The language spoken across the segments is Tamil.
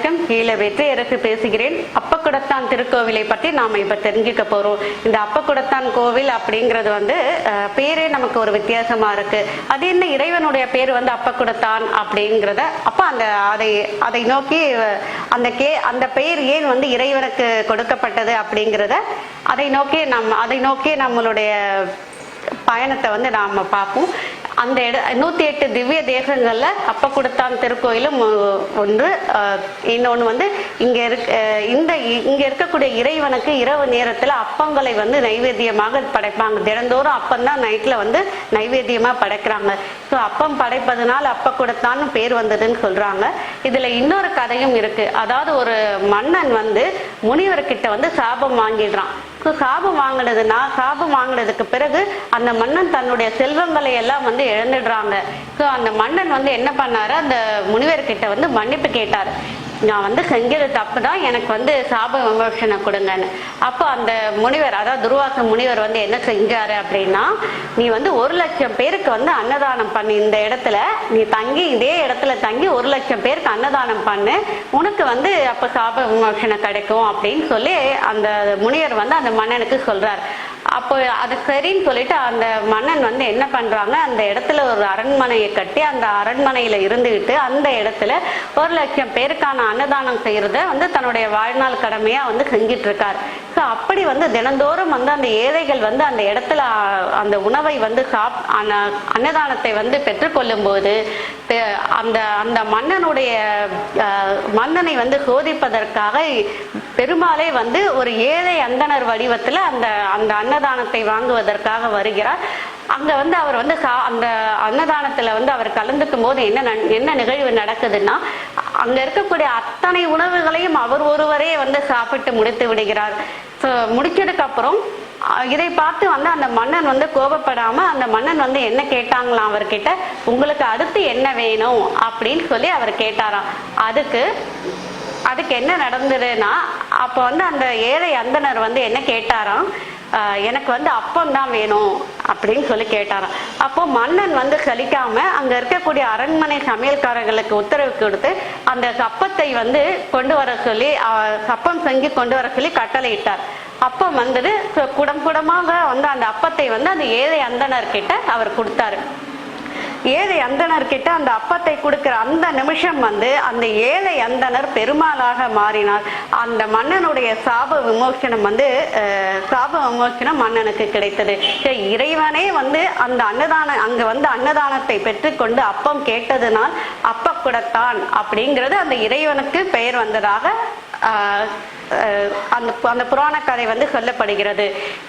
வணக்கம். கீழே வெற்றி அரசு பேசுகிறேன். அப்பக்குடத்தான் திருக்கோவிலை பற்றி நாம இப்ப தெரிஞ்சுக்க போறோம். இந்த அப்பக்குடத்தான் கோவில் அப்படிங்கிறது வந்து பேரே நமக்கு ஒரு வித்தியாசமா இருக்கு. அது என்ன இறைவனுடைய பேர் வந்து அப்பக்குடத்தான் அப்படிங்கிறத அப்ப அந்த அதை அதை நோக்கி அந்த கே அந்த பெயர் ஏன் வந்து இறைவனுக்கு கொடுக்கப்பட்டது அப்படிங்கிறத அதை நோக்கி நம் அதை நோக்கி நம்மளுடைய பயணத்தை வந்து நாம பார்ப்போம். அந்த இட நூத்தி எட்டு திவ்ய தேசங்களில் அப்ப கொடுத்தான் திருக்கோயிலும் ஒன்று. இன்னொன்று இன்னொன்னு வந்து இங்க இருக்க இந்த இங்கே இங்க இருக்கக்கூடிய இறைவனுக்கு இரவு நேரத்துல அப்பங்களை வந்து நைவேத்தியமாக படைப்பாங்க. தினந்தோறும் அப்பம் தான் நைட்ல வந்து நைவேத்தியமா படைக்கிறாங்க. ஸோ அப்பம் படைப்பதனால அப்ப கொடுத்தான்னு பேர் வந்ததுன்னு சொல்றாங்க. இதுல இன்னொரு கதையும் இருக்கு. அதாவது ஒரு மன்னன் வந்து முனிவர்கிட்ட வந்து சாபம் வாங்கிடுறான். சாபம் வாங்கினதுன்னா சாபம் வாங்கினதுக்கு பிறகு அந்த மன்னன் தன்னுடைய செல்வங்களை எல்லாம் வந்து இழந்துடுறாங்க. ஸோ அந்த மன்னன் வந்து என்ன பண்ணாரு? அந்த முனிவர்கிட்ட வந்து மன்னிப்பு கேட்டார். நான் வந்து செஞ்சது தப்பு தான் எனக்கு வந்து சாப விமர்சனம் கொடுங்கன்னு. அப்போ அந்த முனிவர் அதாவது துர்வாச முனிவர் வந்து என்ன செஞ்சாரு அப்படின்னா நீ வந்து ஒரு லட்சம் பேருக்கு வந்து அன்னதானம் பண்ணு இந்த இடத்துல நீ தங்கி இதே இடத்துல தங்கி ஒரு லட்சம் பேருக்கு அன்னதானம் பண்ணு உனக்கு வந்து அப்போ சாப விமர்சனம் கிடைக்கும் அப்படின்னு சொல்லி அந்த முனிவர் வந்து அந்த மன்னனுக்கு சொல்றாரு. அப்போ அது சரின்னு சொல்லிட்டு அந்த மன்னன் வந்து என்ன பண்றாங்க அந்த இடத்துல ஒரு அரண்மனையை கட்டி அந்த அரண்மனையில இருந்துகிட்டு அந்த இடத்துல ஒரு லட்சம் பேருக்கான அன்னதானம் செய்யறத வந்து தன்னுடைய வாழ்நாள் கடமையா வந்து செஞ்சிட்டு இருக்கார் ஸோ அப்படி வந்து தினந்தோறும் வந்து அந்த ஏழைகள் வந்து அந்த இடத்துல அந்த உணவை வந்து சாப் அன்னதானத்தை வந்து பெற்றுக்கொள்ளும் போது பெ- அந்த அந்த மன்னனுடைய மன்னனை வந்து சோதிப்பதற்காக பெருமாளே வந்து ஒரு ஏழை அந்தணர் வடிவத்துல அந்த அந்த அன்னதானத்தை வாங்குவதற்காக வருகிறார். அங்க வந்து அவர் வந்து சா- அந்த அன்னதானத்துல வந்து அவர் கலந்துக்கும் போது என்ன என்ன நிகழ்வு நடக்குதுன்னா அங்க இருக்கக்கூடிய அத்தனை உணவுகளையும் அவர் ஒருவரே வந்து சாப்பிட்டு முடித்து விடுகிறார். ஸோ முடிச்சதுக்கு அப்புறம் இதை பார்த்து வந்து அந்த மன்னன் வந்து கோபப்படாம அந்த மன்னன் வந்து என்ன கேட்டாங்களாம் அவர்கிட்ட உங்களுக்கு அடுத்து என்ன வேணும்? அப்படின்னு சொல்லி அவர் கேட்டாராம். அதுக்கு அதுக்கு என்ன நடந்ததுன்னா அப்போ வந்து அந்த ஏழை அந்தனர் வந்து என்ன கேட்டாராம்? எனக்கு வந்து அப்பம் தான் வேணும் அப்படின்னு சொல்லி கேட்டாராம். அப்போ மன்னன் வந்து சலிக்காம அங்க இருக்கக்கூடிய அரண்மனை சமையல்காரர்களுக்கு உத்தரவு கொடுத்து அந்த சப்பத்தை வந்து கொண்டு வர சொல்லி சப்பம் செஞ்சு கொண்டு வர சொல்லி கட்டளையிட்டார். அப்பம் வந்தது so குடம் குடமாக வந்து அந்த அப்பத்தை வந்து அந்த ஏழை அந்தனர் கிட்ட அவர் கொடுத்தாரு. ஏழை அந்தனர் கிட்ட அந்த அப்பத்தை கொடுக்கிற அந்த நிமிஷம் வந்து அந்த ஏழை அந்தனர் பெருமாளாக மாறினார். அந்த மன்னனுடைய சாப விமோசனம் வந்து சாப விமோசனம் மன்னனுக்கு கிடைத்தது. சரி, இறைவனே வந்து அந்த அன்னதான அங்க வந்து அன்னதானத்தை பெற்றுக்கொண்டு அப்பம் கேட்டதுனால் அப்ப குடத்தான் அப்படிங்கிறது அந்த இறைவனுக்கு பெயர் வந்ததாக ஆஹ், அந்த அந்த புராண கதை வந்து சொல்லப்படுகிறது.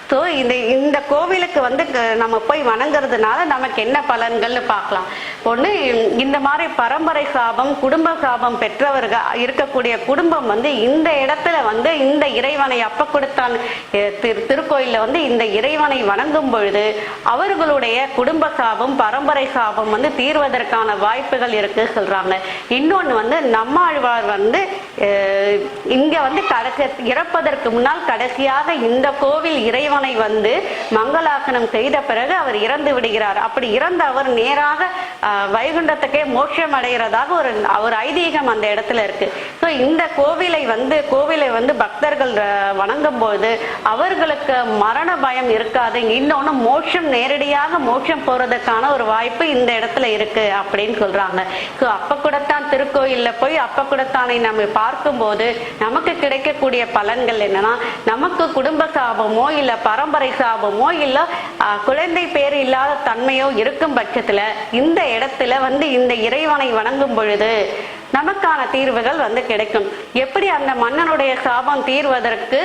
ஸோ இந்த இந்த கோவிலுக்கு வந்து க- நம்ம போய் வணங்குறதுனால நமக்கு என்ன பலன்கள்னு பார்க்கலாம். ஒன்று இந்த மாதிரி பரம்பரை சாபம் குடும்ப சாபம் பெற்றவர்கள் இருக்கக்கூடிய குடும்பம் வந்து இந்த இடத்துல வந்து இந்த இறைவனை அப்ப கொடுத்தான் திரு திருக்கோயிலில் வந்து இந்த இறைவனை வணங்கும் பொழுது அவர்களுடைய குடும்ப சாபம் பரம்பரை சாபம் வந்து தீர்வதற்கான வாய்ப்புகள் இருக்கு சொல்றாங்க. இன்னொன்று வந்து நம்மாழ்வார் வந்து இங்க வந்து கடைசி இறப்பதற்கு முன்னால் கடைசியாக இந்த கோவில் இறைவனை வந்து மங்களாசனம் செய்த பிறகு அவர் இறந்து விடுகிறார். அப்படி இறந்த அவர் நேராக வைகுண்டத்துக்கே மோட்சம் அடைகிறதாக ஒரு ஒரு ஐதீகம் அந்த இடத்துல இருக்கு. ஸோ இந்த கோவிலை வந்து கோவிலை வந்து பக்தர்கள் வணங்கும் போது அவர்களுக்கு மரண பயம் இருக்காது. இன்னொன்று மோட்சம் நேரடியாக மோட்சம் போறதுக்கான ஒரு வாய்ப்பு இந்த இடத்துல இருக்கு அப்படின்னு சொல்றாங்க. ஸோ அப்ப கூடத்தான் திருக்கோயில்ல போய் அப்ப கூடத்தானை நம்ம பார்க்கும்போது நமக்கு கிடைக்கக்கூடிய பலன்கள் என்னன்னா நமக்கு குடும்ப சாபமோ இல்ல பரம்பரை சாபமோ இல்ல குழந்தை பேர் இல்லாத தன்மையோ இருக்கும் பட்சத்துல இந்த இடத்துல வந்து இந்த இறைவனை வணங்கும் பொழுது நமக்கான தீர்வுகள் வந்து கிடைக்கும். எப்படி அந்த மன்னனுடைய சாபம் தீர்வதற்கு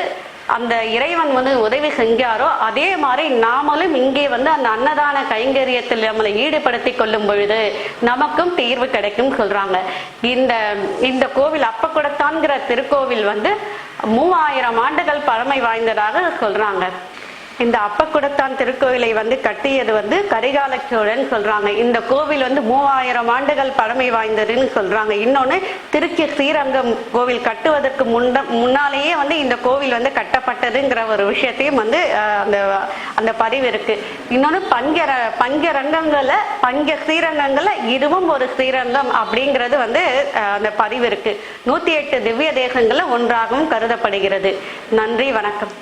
அந்த இறைவன் வந்து உதவி செஞ்சாரோ அதே மாதிரி நாமளும் இங்கே வந்து அந்த அன்னதான கைங்கரியத்தில் நம்மளை ஈடுபடுத்தி கொள்ளும் பொழுது நமக்கும் தீர்வு கிடைக்கும் சொல்றாங்க. இந்த இந்த கோவில் அப்பக்குடத்தான்கிற திருக்கோவில் வந்து மூவாயிரம் ஆண்டுகள் பழமை வாய்ந்ததாக சொல்றாங்க. இந்த அப்பக்குடத்தான் திருக்கோவிலை வந்து கட்டியது வந்து கரிகால சோழன் சொல்றாங்க. இந்த கோவில் வந்து மூவாயிரம் ஆண்டுகள் பழமை வாய்ந்ததுன்னு சொல்றாங்க. இன்னொன்னு திருச்சி ஸ்ரீரங்கம் கோவில் கட்டுவதற்கு முன்ன முன்னாலேயே வந்து இந்த கோவில் வந்து கட்டப்பட்டதுங்கிற ஒரு விஷயத்தையும் வந்து அந்த அந்த பதிவு இருக்கு. இன்னொன்னு பஞ்சர பஞ்சரங்கங்கள்ல பஞ்ச ஸ்ரீரங்கங்கள்ல இதுவும் ஒரு ஸ்ரீரங்கம் அப்படிங்கிறது வந்து அந்த பதிவு இருக்கு. நூத்தி எட்டு திவ்ய தேசங்கள்ல ஒன்றாகவும் கருதப்படுகிறது. நன்றி வணக்கம்.